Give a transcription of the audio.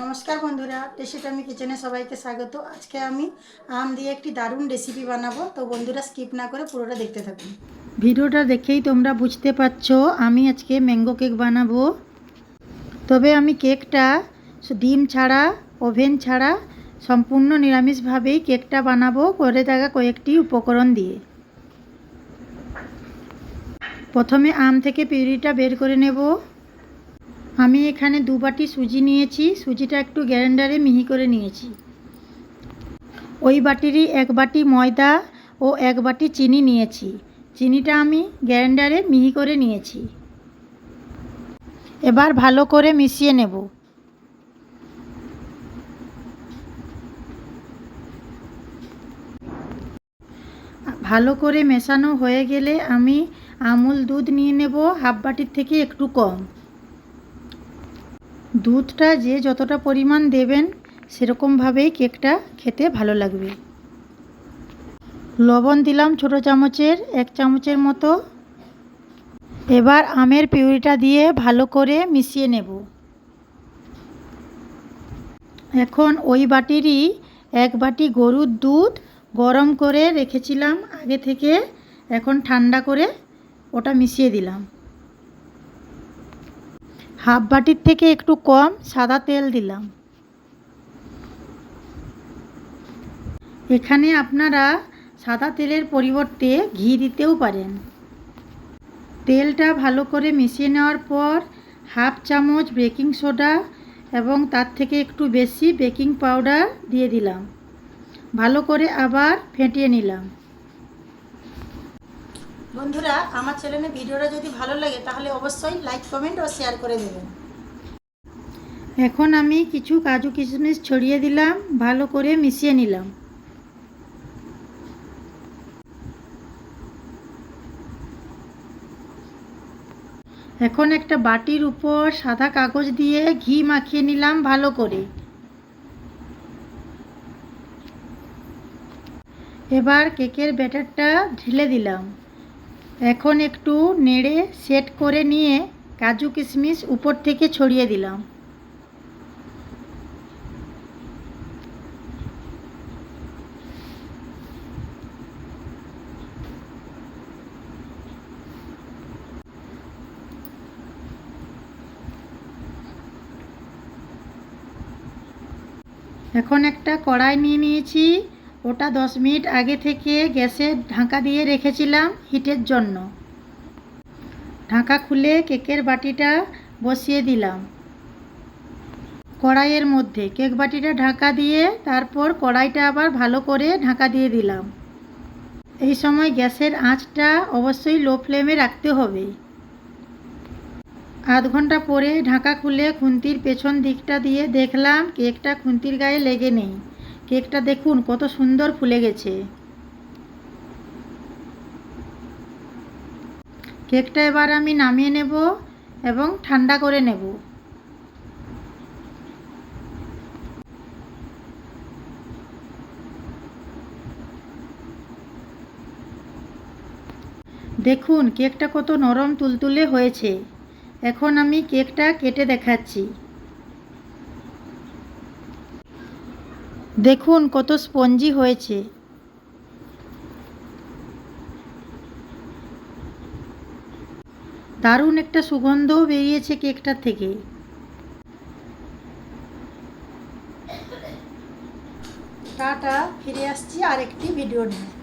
নমস্কার বন্ধুরা রেসিপি আমি কিচেনে সবাইকে স্বাগত। আজকে আমি আম দিয়ে একটি দারুণ রেসিপি বানাবো, তো বন্ধুরা স্কিপ না করে পুরোটা দেখতে থাকুন। ভিডিওটা দেখেই তোমরা বুঝতে পারছ, আমি আজকে ম্যাঙ্গো কেক বানাবো। তবে আমি কেকটা ডিম ছাড়া ওভেন ছাড়া সম্পূর্ণ নিরামিষভাবেই কেকটা বানাবো, করে থাকা কয়েকটি উপকরণ দিয়ে। প্রথমে আম থেকে পিউরিটা বের করে নেব। আমি এখানে দু বাটি সুজি নিয়েছি। সুজিটা একটু গ্যারেন্ডারে মিহি করে নিয়েছি। ওই বাটিরই এক বাটি ময়দা ও এক বাটি চিনি নিয়েছি। চিনিটা আমি গ্যারেন্ডারে মিহি করে নিয়েছি। এবার ভালো করে মিশিয়ে নেব। ভালো করে মেশানো হয়ে গেলে আমি আমুল দুধ নিয়ে নেব। হাফ বাটির থেকে একটু কম। দুধটা যে যতটা পরিমাণ দেবেন সেরকমভাবেই কেকটা খেতে ভালো লাগবে। লবণ দিলাম ছোট চামচের, এক চামচের মতো। এবার আমের পিউরিটা দিয়ে ভালো করে মিশিয়ে নেব। এখন ওই বাটিরই এক বাটি গরুর দুধ গরম করে রেখেছিলাম আগে থেকে। এখন ঠান্ডা করে ওটা মিশিয়ে দিলাম। হাফ বাটির থেকে একটু কম সাদা তেল দিলাম। এখানে আপনারা সাদা তেলের পরিবর্তে ঘি দিতেও পারেন। তেলটা ভালো করে মিশিয়ে নেওয়ার পর হাফ চামচ বেকিং সোডা এবং তার থেকে একটু বেশি বেকিং পাউডার দিয়ে দিলাম। ভালো করে আবার ফেটিয়ে নিলাম। বন্ধুরা, আমার চ্যানেলে ভিডিওটা যদি ভালো লাগে, তাহলে অবশ্যই লাইক কমেন্ট ও শেয়ার করে দেবেন। এখন আমি কিছু কাজু কিশমিশ ছড়িয়ে দিলাম, ভালো করে মিশিয়ে নিলাম। এখন একটা বাটির উপর সাদা কাগজ দিয়ে ঘি মাখিয়ে নিলাম ভালো করে। এবার কেকের ব্যাটারটা ঢেলে দিলাম। এখন একটু নেড়ে সেট করে নিয়ে কাজু কিশমিশ উপর থেকে ছড়িয়ে দিলাম। এখন একটা কড়াই নিয়ে নিয়েছি। ওটা দশ মিনিট আগে থেকে গ্যাসে ঢাকা দিয়ে রেখেছিলাম হিটের জন্য। ঢাকা খুলে কেকের বাটিটা বসিয়ে দিলাম। কড়াইয়ের মধ্যে কেক বাটিটা ঢাকা দিয়ে তারপর কড়াইটা আবার ভালো করে ঢাকা দিয়ে দিলাম। এই সময় গ্যাসের আঁচটা অবশ্যই লো ফ্লেমে রাখতে হবে। আধ ঘণ্টা পরে ঢাকা খুলে খুন্তির পেছন দিকটা দিয়ে দেখলাম কেকটা খুন্তির গায়ে লেগে নেই। কেকটা দেখুন, কত সুন্দর ফুলে গেছে। কেকটা এবার আমি নামিয়ে নেব এবং ঠান্ডা করে নেব। দেখুন, কেকটা কত নরম তুলতুলে হয়েছে। এখন আমি কেকটা কেটে দেখাচ্ছি। দেখুন কত স্পঞ্জি হয়েছে। দারুণ একটা সুগন্ধও বেরিয়েছে কেকটার থেকে। টাটা, ফিরে আসছি আরেকটি ভিডিও নিয়ে।